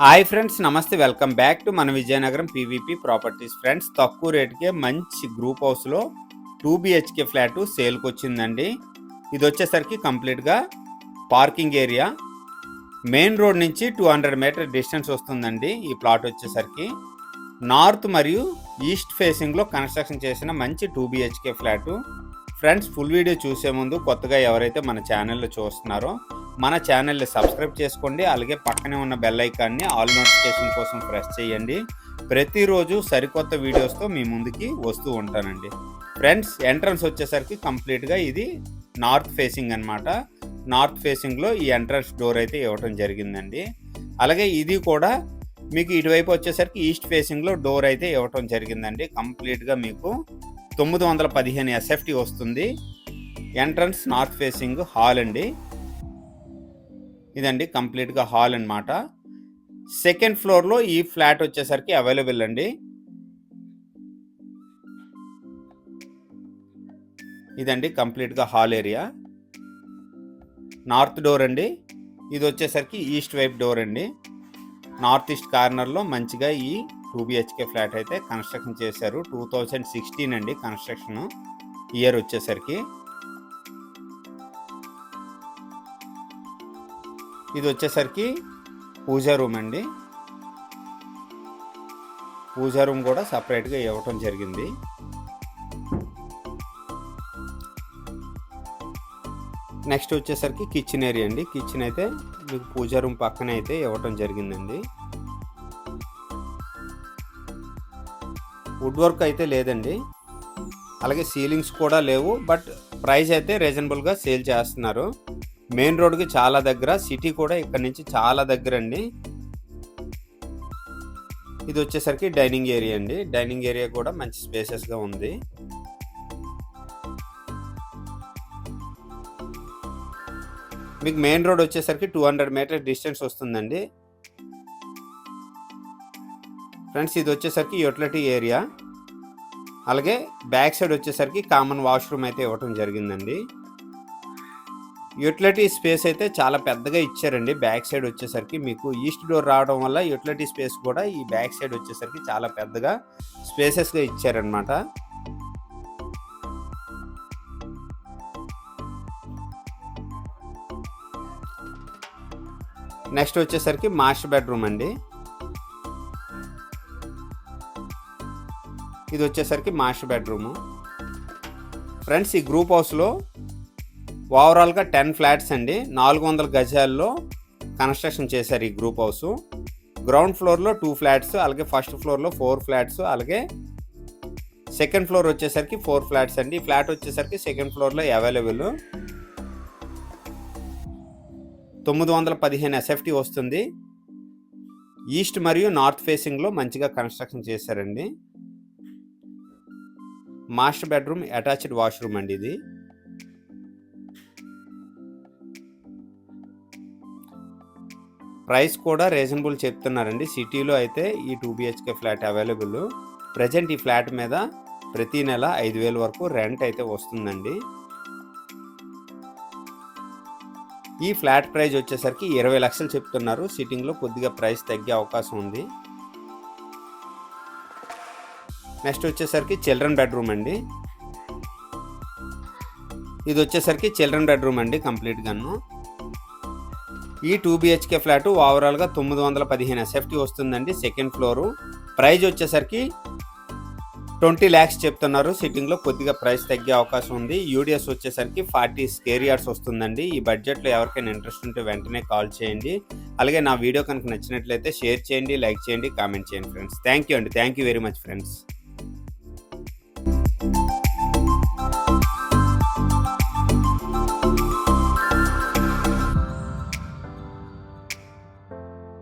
Hi friends నమస్తే. Welcome back to మన Vizianagaram PVP properties friends. తక్కువ రేటుకే మంచి గ్రూప్ హౌస్లో టూ బిహెచ్కే ఫ్లాట్ సేల్కి వచ్చిందండి ఇది వచ్చేసరికి కంప్లీట్గా పార్కింగ్ ఏరియా. మెయిన్ రోడ్ నుంచి టూ హండ్రెడ్ మీటర్ డిస్టెన్స్ వస్తుందండి ఈ ప్లాట్ వచ్చేసరికి. నార్త్ మరియు ఈస్ట్ ఫేసింగ్లో కన్స్ట్రక్షన్ చేసిన మంచి two BHK flat. Friends full video చూసే ముందు కొత్తగా ఎవరైతే మన ఛానల్లో చూస్తున్నారో మన ఛానల్ని సబ్స్క్రైబ్ చేసుకోండి. అలాగే పక్కనే ఉన్న బెల్ ఐకాన్ని ఆల్ నోటిఫికేషన్ కోసం ప్రెస్ చేయండి. ప్రతిరోజు సరికొత్త వీడియోస్తో మీ ముందుకి వస్తూ ఉంటానండి. ఫ్రెండ్స్ ఎంట్రన్స్ వచ్చేసరికి కంప్లీట్గా ఇది నార్త్ ఫేసింగ్ అనమాట నార్త్ ఫేసింగ్లో ఈ ఎంట్రన్స్ డోర్ అయితే ఇవ్వటం జరిగిందండి. అలాగే ఇది కూడా మీకు ఇటువైపు వచ్చేసరికి ఈస్ట్ ఫేసింగ్లో డోర్ అయితే ఇవ్వటం జరిగిందండి. కంప్లీట్గా మీకు తొమ్మిది వందల పదిహేను ఎస్ఎఫ్టీ వస్తుంది. ఎంట్రన్స్ నార్త్ ఫేసింగ్ హాల్ అండి. ఇదండి కంప్లీట్గా హాల్ అన్నమాట. సెకండ్ ఫ్లోర్లో ఈ ఫ్లాట్ వచ్చేసరికి అవైలబుల్ అండి. ఇదండి కంప్లీట్గా హాల్ ఏరియా. నార్త్ డోర్ అండి. ఇది వచ్చేసరికి ఈస్ట్ వైపు డోర్ అండి. నార్త్ ఈస్ట్ కార్నర్లో మంచిగా ఈ టూ బిహెచ్కే ఫ్లాట్ అయితే కన్స్ట్రక్షన్ చేశారు. టూ థౌజండ్ సిక్స్టీన్ అండి కన్స్ట్రక్షన్ ఇయర్ వచ్చేసరికి. ఇది వచ్చేసరికి పూజా రూమ్ అండి. పూజా రూమ్ కూడా సపరేట్గా ఇవ్వటం జరిగింది. నెక్స్ట్ వచ్చేసరికి కిచెన్ ఏరియా అండి. కిచెన్ అయితే మీకు పూజా రూమ్ పక్కన అయితే ఇవ్వటం జరిగిందండి. వుడ్ వర్క్ అయితే లేదండి. అలాగే సీలింగ్స్ కూడా లేవు బట్ ప్రైస్ అయితే రీజనబుల్గా సేల్ చేస్తున్నారు. మెయిన్ రోడ్కి చాలా దగ్గర సిటీ కూడా ఇక్కడ నుంచి చాలా దగ్గర అండి ఇది వచ్చేసరికి డైనింగ్ ఏరియా అండి. డైనింగ్ ఏరియా కూడా మంచి స్పేసెస్గా ఉంది. మీకు మెయిన్ రోడ్ వచ్చేసరికి టూ హండ్రెడ్ మీటర్ డిస్టెన్స్ వస్తుందండి. ఫ్రెండ్స్ ఇది వచ్చేసరికి యూటిలిటీ ఏరియా. అలాగే బ్యాక్ సైడ్ వచ్చేసరికి కామన్ వాష్రూమ్ అయితే ఇవ్వటం జరిగిందండి. యూటిలిటీ స్పేస్ అయితే చాలా పెద్దగా ఇచ్చారండి. బ్యాక్ సైడ్ వచ్చేసరికి మీకు ఈస్ట్ డోర్ రావడం వల్ల యూటిలిటీ స్పేస్ కూడా ఈ బ్యాక్ సైడ్ వచ్చేసరికి చాలా పెద్దగా స్పేసెస్గా ఇచ్చారనమాట నెక్స్ట్ వచ్చేసరికి మాస్టర్ బెడ్రూమ్ అండి. ఇది వచ్చేసరికి మాస్టర్ బెడ్రూము. ఫ్రెండ్స్ ఈ గ్రూప్ హౌస్లో ఓవరాల్గా టెన్ ఫ్లాట్స్ అండి. నాలుగు వందల గజాల్లో కన్స్ట్రక్షన్ చేశారు ఈ గ్రూప్ హౌస్. గ్రౌండ్ ఫ్లోర్లో టూ ఫ్లాట్స్ అలాగే ఫస్ట్ ఫ్లోర్లో ఫోర్ ఫ్లాట్స్ అలాగే సెకండ్ ఫ్లోర్ వచ్చేసరికి ఫోర్ ఫ్లాట్స్ అండి. ఫ్లాట్ వచ్చేసరికి సెకండ్ ఫ్లోర్లో అవైలబుల్. తొమ్మిది వందల పదిహేను ఎస్ఎఫ్టీ వస్తుంది. ఈస్ట్ మరియు నార్త్ ఫేసింగ్లో మంచిగా కన్స్ట్రక్షన్ చేశారండి. మాస్టర్ బెడ్రూమ్ అటాచ్డ్ వాష్రూమ్ అండి ఇది. ప్రైస్ కూడా రీజనబుల్ చెప్తున్నారండి. సిటీలో అయితే ఈ two BHK flat available. Present ఈ ఫ్లాట్ మీద ప్రతి నెల ఐదు వేల వరకు రెంట్ అయితే వస్తుందండి. ఈ ఫ్లాట్ ప్రైస్ వచ్చేసరికి ఇరవై లక్షలు చెప్తున్నారు. సిట్టింగ్లో కొద్దిగా ప్రైస్ తగ్గే అవకాశం ఉంది. నెక్స్ట్ వచ్చేసరికి చిల్డ్రన్ బెడ్రూమ్ అండి. ఇది వచ్చేసరికి చిల్డ్రన్ బెడ్రూమ్ అండి కంప్లీట్గాను. ఈ టూ బిహెచ్కే ఫ్లాట్ ఓవరాల్గా తొమ్మిది వందల పదిహేను ఎస్ఎఫ్టీ వస్తుందండి సెకండ్ ఫ్లోరు ప్రైజ్ వచ్చేసరికి ట్వంటీ ల్యాక్స్ చెప్తున్నారు. సిట్టింగ్లో కొద్దిగా ప్రైస్ తగ్గే అవకాశం ఉంది. యూడిఎస్ వచ్చేసరికి ఫార్టీ స్కేర్ యార్డ్స్ వస్తుందండి. ఈ బడ్జెట్లో ఎవరికైనా ఇంట్రెస్ట్ ఉంటే వెంటనే కాల్ చేయండి. అలాగే నా వీడియో కనుక నచ్చినట్లయితే షేర్ చేయండి లైక్ చేయండి కామెంట్ చేయండి ఫ్రెండ్స్ థ్యాంక్ యూ అండి. Thank you very much friends